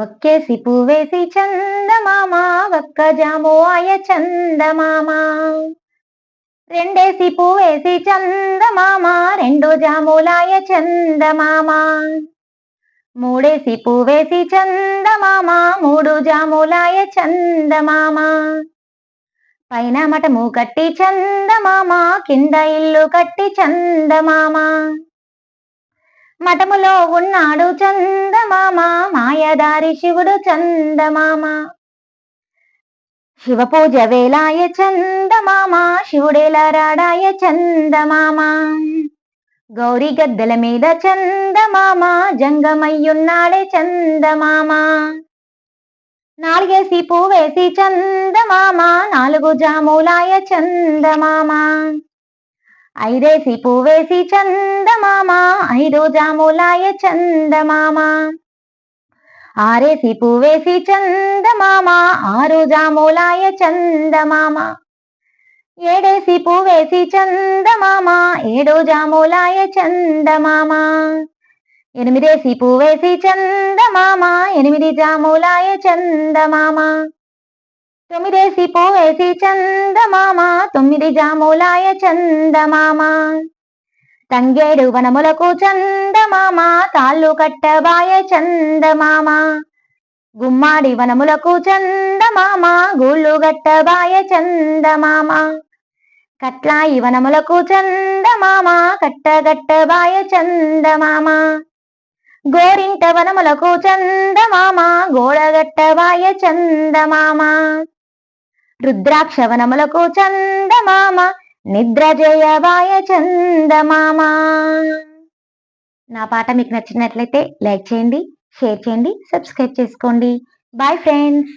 ఒక్కేసి పువ్వేసి చందమామ ఒక్క జాము ఆయ చందమామ. రెండేసి పువ్వేసి చందమామ రెండు జాములాయ చందమామ. మూడేసి పువ్వేసి చందమామ మూడు జాములాయ చందమామ. పైన మఠము కట్టి చందమామ కింద ఇల్లు కట్టి చందమామ. మఠములో ఉన్నాడు చంద మాయదారి శివుడు చందమామ. శివ పూజ వేలాయ చందమామ శివుడేలా రాడాయ చందమామ. గౌరీ గద్దెల మీద చందమామ జంగమయ్యున్నాడే చందమామ. నాలుగేసి పువ్వేసి చందమామ నాలుగు జాములాయ చందమామ. ఐదేసి పువ్వేసి చందమామ ఐదు జాములాయ చందమామ. ఆరేసి పువ్వేసి చందమామ ఆరు జాములాయ చందమామ. ఏడేసి పువ్వేసి చందమామ ఏడు జాములాయ చందమామ. ఎనిమిదేసి పువ్వేసి చందమామ ఎనిమిది జాములాయ చందమామ. తొమ్మిదేసి పువ్వేసి చందమామ తొమ్మిది జాములాయ చందమామ. తంగేడు వనములకు చందమామ తాళ్ళు కట్టబాయ చందమామ. గుమ్మాడి వనములకు చందమామ గూళ్ళు గట్టబాయ చందమామ. కట్లాయి వనములకు చందమామ కట్టగట్టబాయ చందమామ. గోరింట వనములకు చందమామ గోడగట్టబాయ చందమామ. రుద్రాక్ష వనములకు చందమామ నిద్ర జయవాయ చందమామ నా పాట మీకు నచ్చినట్లయితే లైక్ చేయండి షేర్ చేయండి సబ్స్క్రైబ్ చేసుకోండి. Bye friends